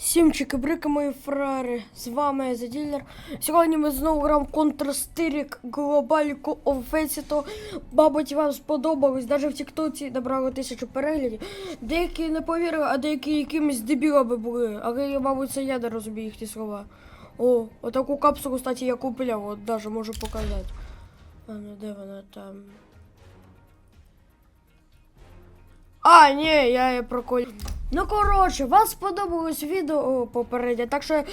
Сімчики, брики мої фрари, з вами я Заділер. Сьогодні ми знову граємо Counter-Strike Global Offensive. Мабуть, вам сподобалось. Навіть в Тіктоці набрало тисячу переглядів. Деякі не повірили, а деякі якимись дебілами були. Але, мабуть, це я не розумію їхні слова. О, отаку капсулу, кстати, я купляв, от даже можу показати. А ну де вона там? А, ні, я її проколю. Ну, коротше, вас сподобалось відео попереднє, так що е,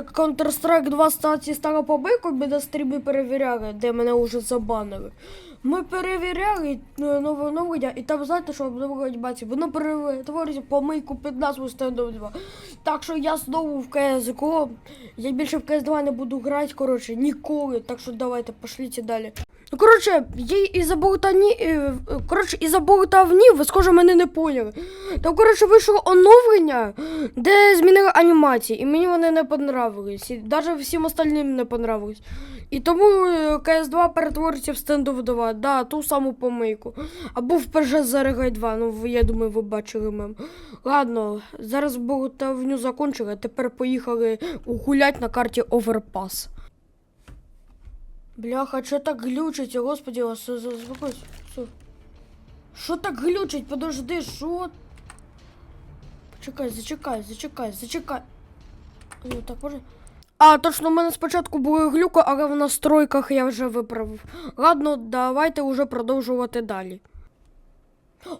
Counter-Strike 2 статі стало побику, ми на стрімі перевіряли, де мене вже забанили. Ми перевіряли е, нове оновлення, і там знаєте, що обновлення анімації, воно перетворюється помийку під назву Stand 2. Так що я знову в CSGO, я більше в CS2 не буду грати, коротше, ніколи. Так що давайте, пошліть далі. Ну, коротше, із-за болтані, е, коротше, із-за болтавні, ви схоже мене не поняли. Там, коротше, вийшло оновлення, де змінили анімації, і мені вони не понравились. І навіть всім остальним не понравились. І тому е, CS2 перетвориться в стендов 2, да, ту саму помийку. Або в PG Зарегай 2, ну я думаю, ви бачили мем. Ладно, зараз болтавню закончили, а тепер поїхали гулять на карті Overpass. Бляха, що так глючить, господи, вас заспокойся. Все. Що так глючить? Подожди, що? Почекай, зачекай, зачекай, зачекай. Ну так може. А, точно, у мене спочатку були глюки, але в настройках я вже виправив. Ладно, давайте вже продовжувати далі.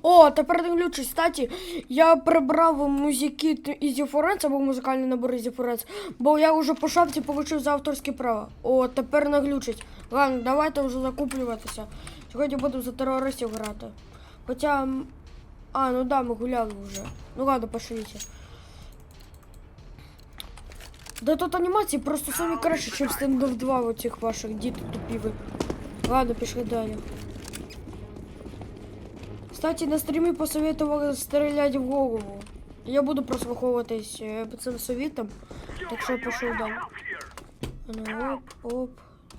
О, тепер не глючить. Кстати, я прибрав музики із Форенс, або музикальний набор із Форенс, бо я вже по шапці получив за авторські права. О, тепер не глючить. Ладно, давайте вже закуплюватися. Сьогодні буду за терористів грати. Хоча. А, ну да, ми гуляли вже. Ну ладно, пошліться. Да тут анімації просто самі краще, ніж стендов 2 оцих ваших дітей тупі ви. Ладно, пішли далі. Кстати, на стрімі посоветували стріляти в голову. Я буду прослуховуватись е, цим совітом, так що я пішов далі. А ну, оп, оп,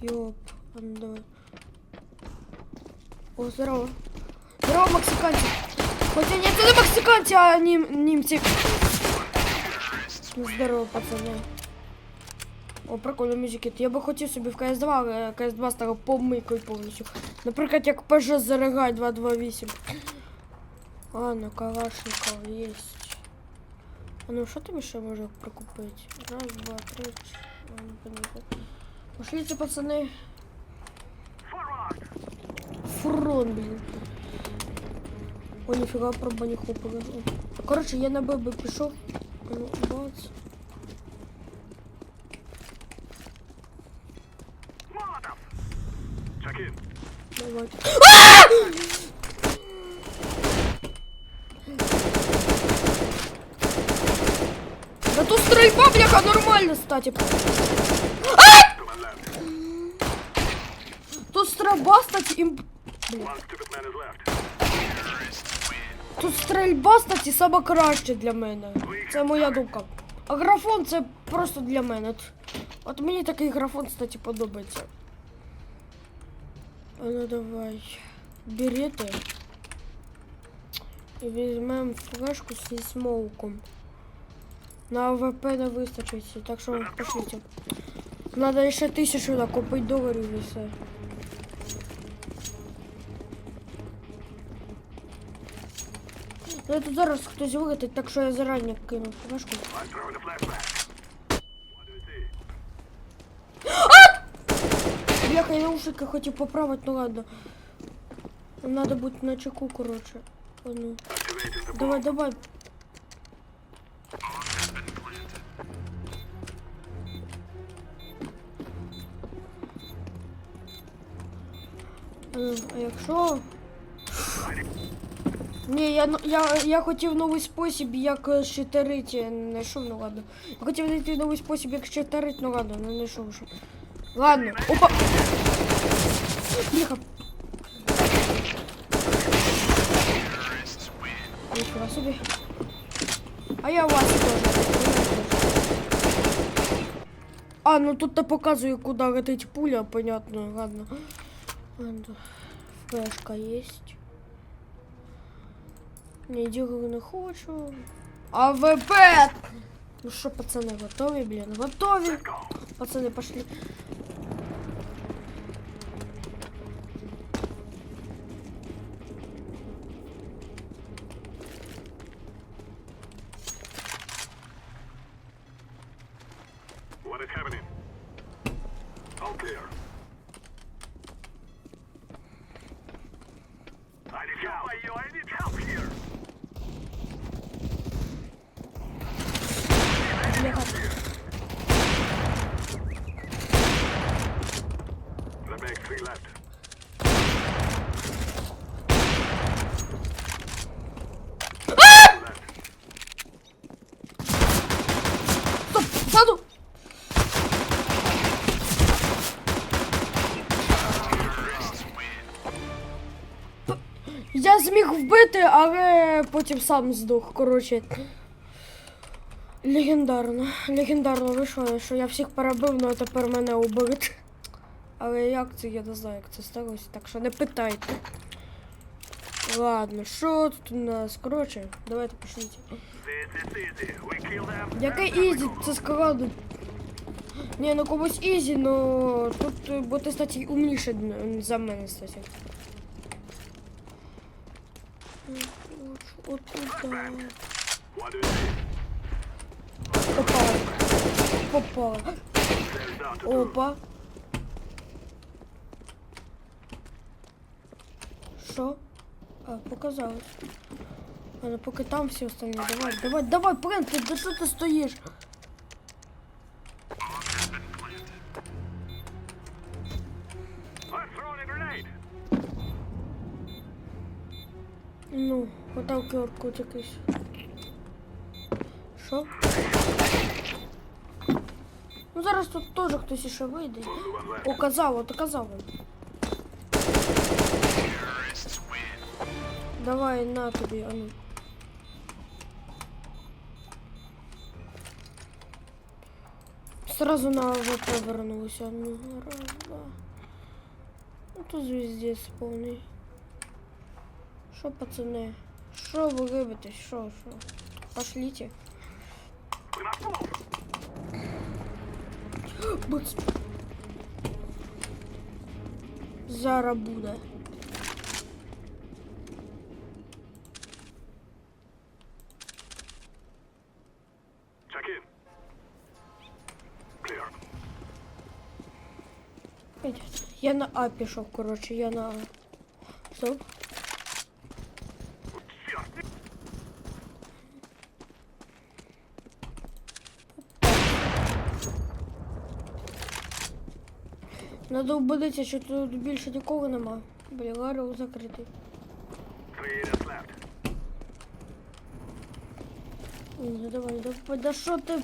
йоп. А ну давай. О, здорово. Здорово, мексиканці. Хоча ні, це не мексиканці, а нім, німці. Ну, Здорово, пацани. О, прикольно мюзикет. Я би хотів собі в CS2, але CS2 стало помийкою повністю. Наприклад, як PG Зарегай 228. А, на Калашников есть. А ну що тобі ще може прикупити? Раз, два, три. ч- а, ну, понятно. Пошлите, пацани. Фурон, блін. О, ніфіга про баніху повезло. Коротше, я на ББ пішов. Ну, бац. Давайте. Да тут стрельба, бляха, нормально, кстати. Тут стрельба, кстати, им... Тут стрельба, кстати, саме краще для мене. Це моя думка. А графон це просто для мене. От мені такий графон, кстати, подобається. А ну давай. Берети. І візьмемо флешку зі смоуком. На АВП не вистачить, так що пошліть. Надо ще тисячу накопити доларів і все. Ну тут зараз хтось вилетить, так що я зарані кину флешку. Бляха, я наушники хотів поправити, ну ладно. Надо бути на чеку, коротше. А Ну. Давай, давай. А, ну, а якщо. Ні, я, ну- я, я хотів новий спосіб, як е, щитерити, не знайшов, ну ладно. Я хотів знайти новий спосіб, як щитерити, ну ладно, не знайшов вже. Ладно, опа! Тихо. Нічого собі. А я вас теж. А, ну тут не показує, куди летить пуля, понятно, ладно. Ладно. Флешка есть. Не ділю не хочу. АВП! Ну що, пацани, готові, блін? Готові! Go. Пацани, пошли. Я зміг вбити, але потім сам здох, коротше. Легендарно. Легендарно вийшло, що я всіх перебив, ну а тепер мене уберуть. Але як це, я не знаю, як це сталося, так що не питайте. Ладно, що тут у нас? Коротше, давайте пошліть. Яке ізі, це складно. Ні, ну комусь ізі, но тут е, бути, кстати, умніше за мене, кстати. To two. Опа. Что? А, показалось. А ну поки там все остальные. Давай, давай, давай, принцип, да что ты стоїш? Ну, отак кіоркут якийсь. Що? Ну зараз тут теж хтось іще вийде. One left. О, казав, от казав. Давай на тобі, а ну. Сразу на ВП вернулся. Ну, раз, два. Ну тут звіздець повний. Що, пацани? Шо вы любите? Шо, шо? Пошлите. Бац. Зара Буда. Я на А пишу, короче, я на А. Стоп. Надо убедитися, що тут більше нікого нема. Бля, ларел закритий. Ну, давай, давай, да що ти?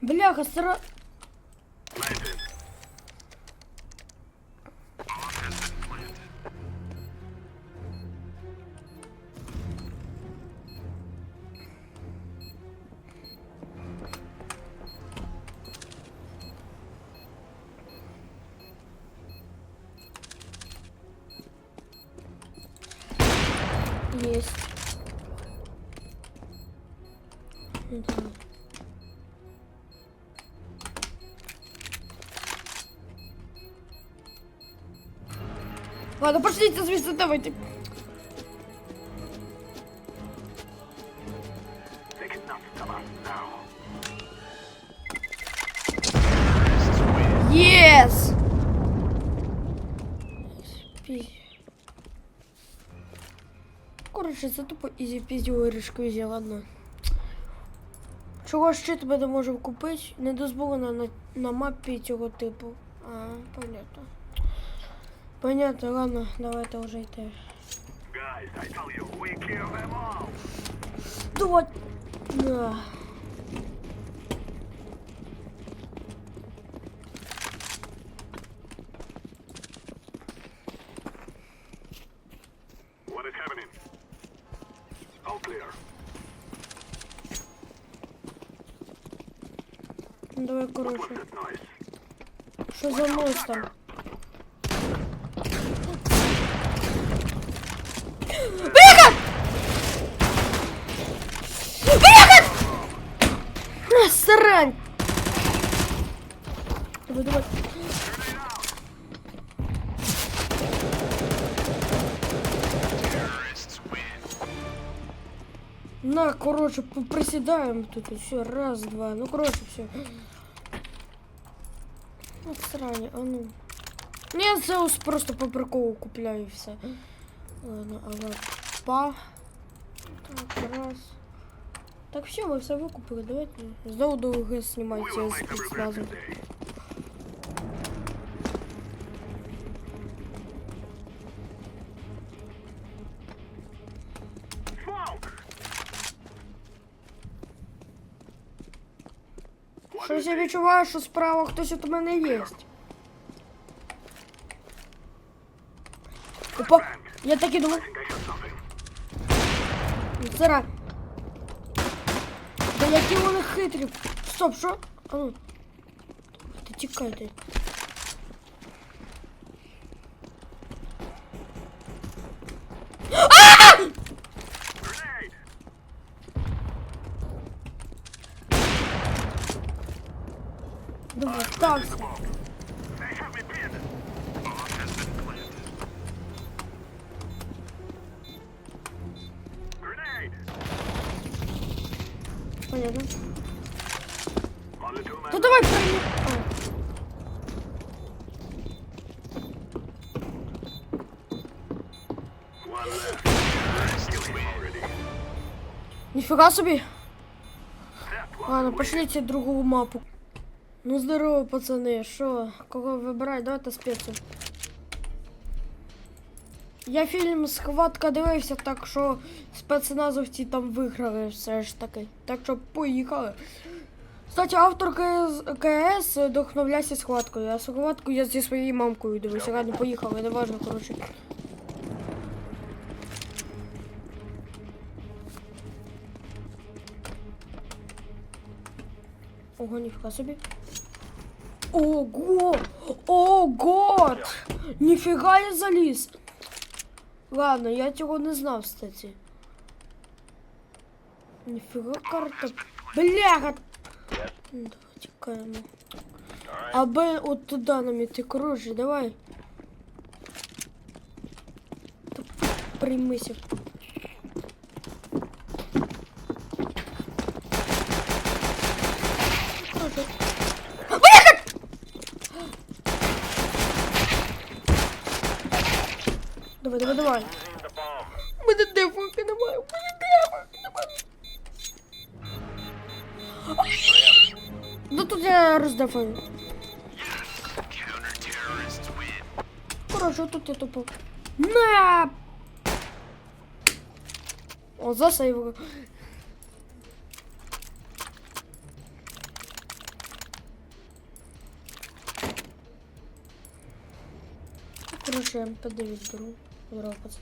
Бляха, стара... Ну, давай. Ладно, пошлите звезды, давайте. They cannot stop us now. Yes! Пі- Коротше, це тупо ізі пізді вирішку взяв, ладно. Чого ще тебе не можемо купити? Не дозволено на, на мапі цього типу. А, понятно. Понятно, ладно, давайте вже йти. Guys, I tell you, we kill them all. Давай. Нос там? Бляха! Бляха! срань! Давай, давай. На, короче, поприседаем тут все, раз, два, ну короче, все. От срані, а ну. нет, це просто по приколу купляю і все. Ладно, ага. па. Так, раз. Так все, мы все выкупили. давайте. Знову довго знімайте, я сразу. Я відчуваю, що справа хтось от мене є. Опа, я так і думав. Something. Да які вони хитрі. Стоп, що? А ну. Ти тікайте. Grenade! Ніфіга собі. Ладно, пошліть другу мапу. Ну здорово, пацани, що? Кого вибирай, давайте спецу. Я фільм Схватка дивився, так що спецназовці там виграли все ж таки. Так що поїхали. Кстати, автор КС, КС вдохновлявся схваткою, а схватку я зі своєю мамкою дивився. Ладно, поїхали, неважно, коротше. Ого, ніфіга собі. Ого! Ого! Ніфіга я заліз. Ладно, я цього не знав, кстати. Ніфіга карта. Бляха! Ну, Давай тікаємо. Аби от туди нам іти, коротше, давай. Та микрофон. Хорошо, тут я тупо. На! Он засейвил. Короче, подавить друг. Здорово, пацан.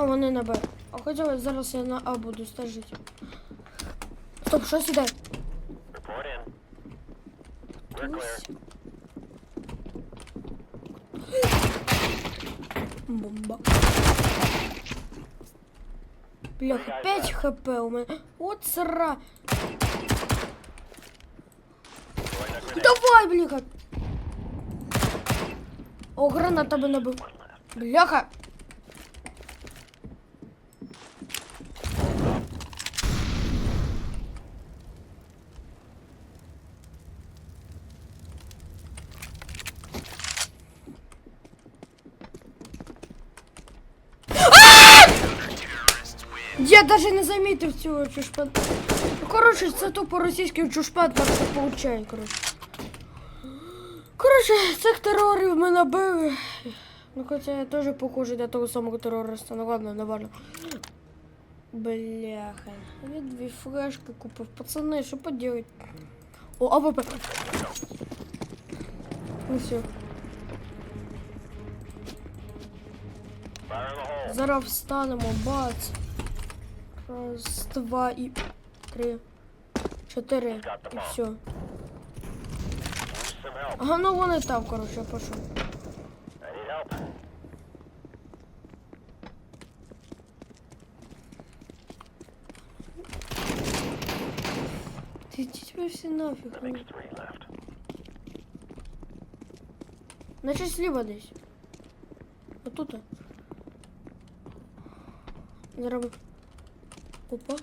А вони на Б. А хоча зараз я на А буду стежити. Стоп, що сюди? Clear. Бомба. Бляха, 5 хп у мене. От сра. Давай, бляха. О, граната би набив. Бляха. Даже не замітив цього чушпан. Ну, Коротше, це тупо російський чушпан так що получає, коротше. Коротше, цих терорів ми набили. Ну, хоча я теж похожий на того самого терориста. Ну ладно, не важно. Бляха. Я дві флешки купив. Пацани, що поделать? О, АВП. Ну все. Зараз встанемо, бац. Раз, два и три. Чотири. І все. Ага, ну вон і там, короче, я пошел. Ты тебе все нафиг. Значит, ну. слива здесь. Вот тут. Заработал. Опа.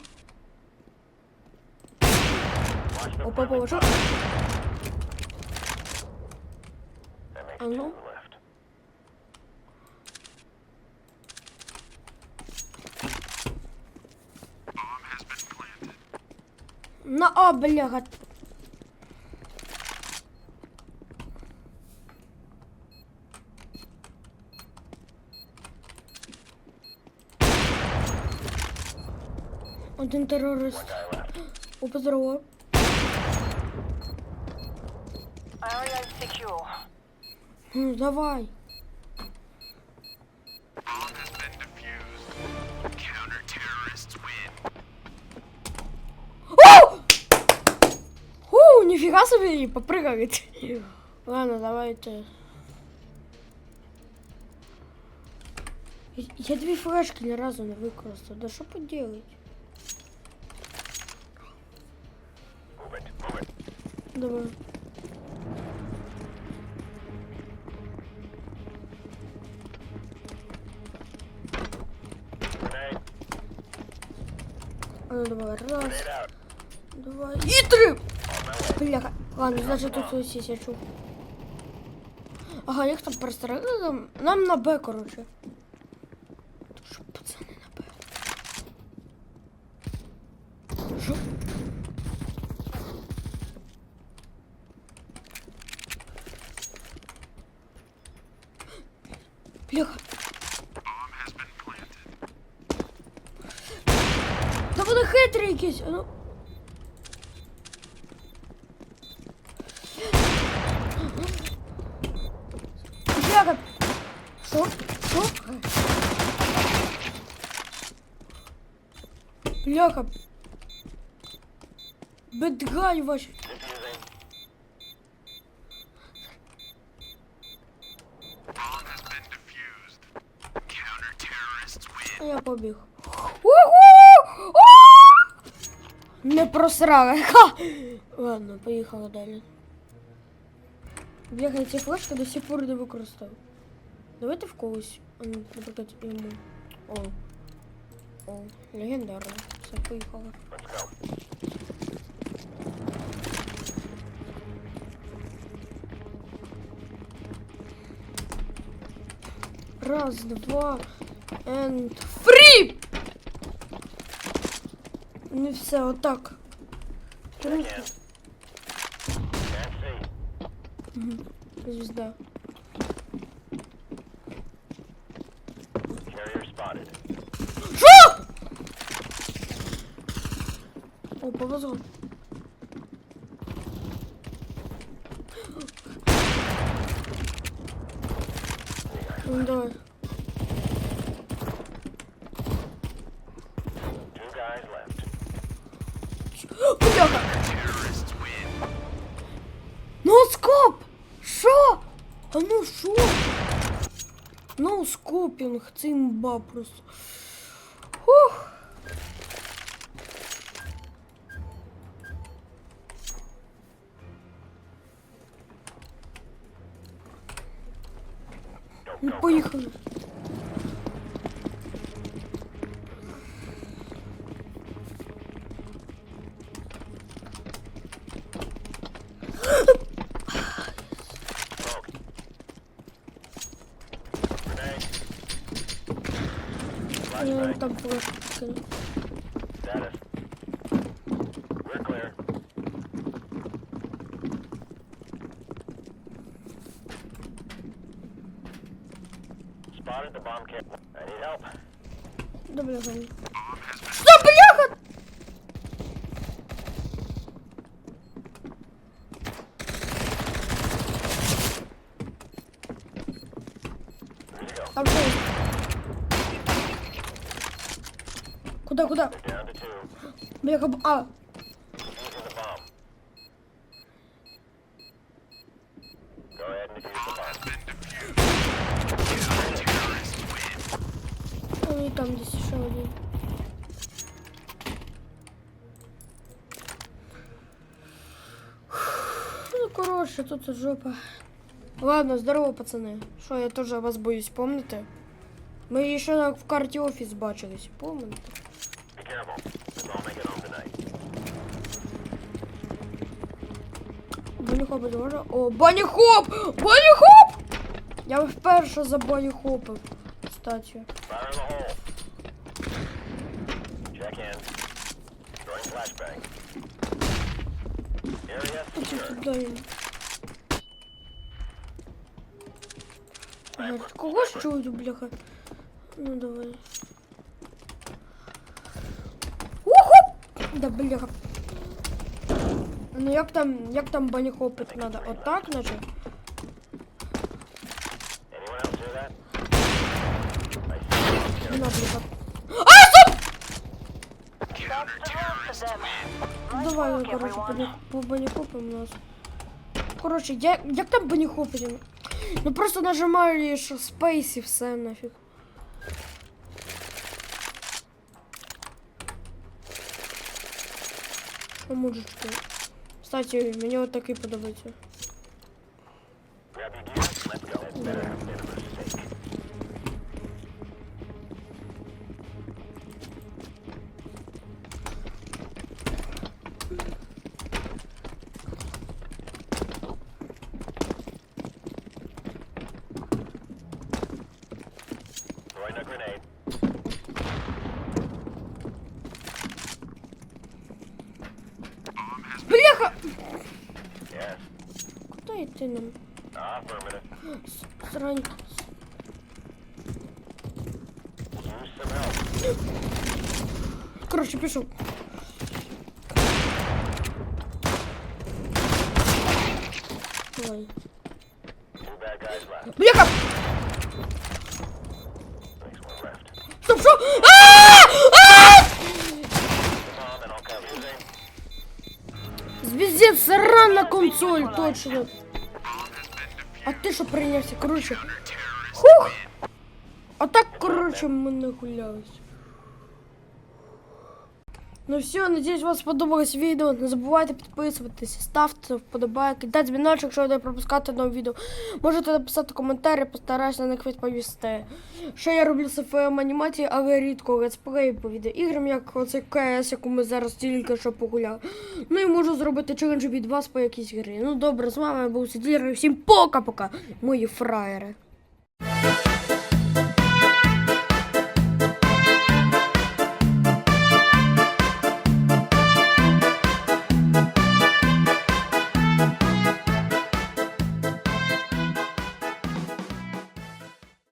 Опа, положу. А ну. На, а, бля, Один террорист. Опа, здорово. Ну, давай. О, нифига себе, и попрыгает. Ладно, давайте. Я две флешки ни разу не выкрутил. Да что поделать? А ну давай, раз, два і три! Бляха. Ладно, значить тут я чув. Ага, як там перестрелили? Нам, нам на Б, короче. Counter-terrorists win. А я побіг. Уху! О! Не просрала. Ха! Ладно, поїхала далі. Бляха, я ці флешки до сих пор не використав. Давайте в когось. а, ну, Наприклад, йому. О. О, легендарно. Все, go. Раз, два, and free! Ну все, отак. Check in. О, повезло. Ну, давай. Бляха! Ноускоп! Що? А ну що? Ноускопінг, це імба просто. Поїхали. Да Что, бляха! Там что? Куда, куда? Бляха, а, Defusing the bomb. Go ahead and defuse the bomb. ну и там здесь еще один. Короче, тут жопа. Ладно, здорово, пацани. Що, я теж вас боюсь, помните? Ми ще в карті офіс бачились, помните? Баніхоп може? О, баніхоп! Баніхоп! Я вперше за баніхопив. Кстати. Fire Кого ж чую, бляха? Ну давай. Уху! Да бляха. Ну як там, як там баніхопити надо? Отак, значить? Anyone else hear that? I see you. На, бляха. That's the road for them. Nice Давай, work, ну, короче, everyone. бані... по баніхопам нас. Короче, я... як там баніхопити? Ну просто нажимаю лишь Space и все нафиг. Мужечка. Кстати, мне вот так и Grab ты? А, Срань. Короче, пишу. Ой. как? Стоп, что? А! А! Звездец, сран на консоль, точно. Ти що прийнявся? Коротше. Хух! А так, коротше, ми не гулялись. Ну все, надіюсь, вам сподобалось відео. Не забувайте підписуватися, ставте вподобайки, дайте дзвіночок, якщо не пропускати нове відео. Можете написати коментарі, постараюсь на них відповісти. Що я роблю сфм анімації, але рідко летсплеї по відеоіграм, як оцей КС, яку ми зараз тільки що погуляли. Ну і можу зробити челендж від вас по якійсь грі. Ну добре, з вами був Сидір, всім пока-пока, мої фраєри.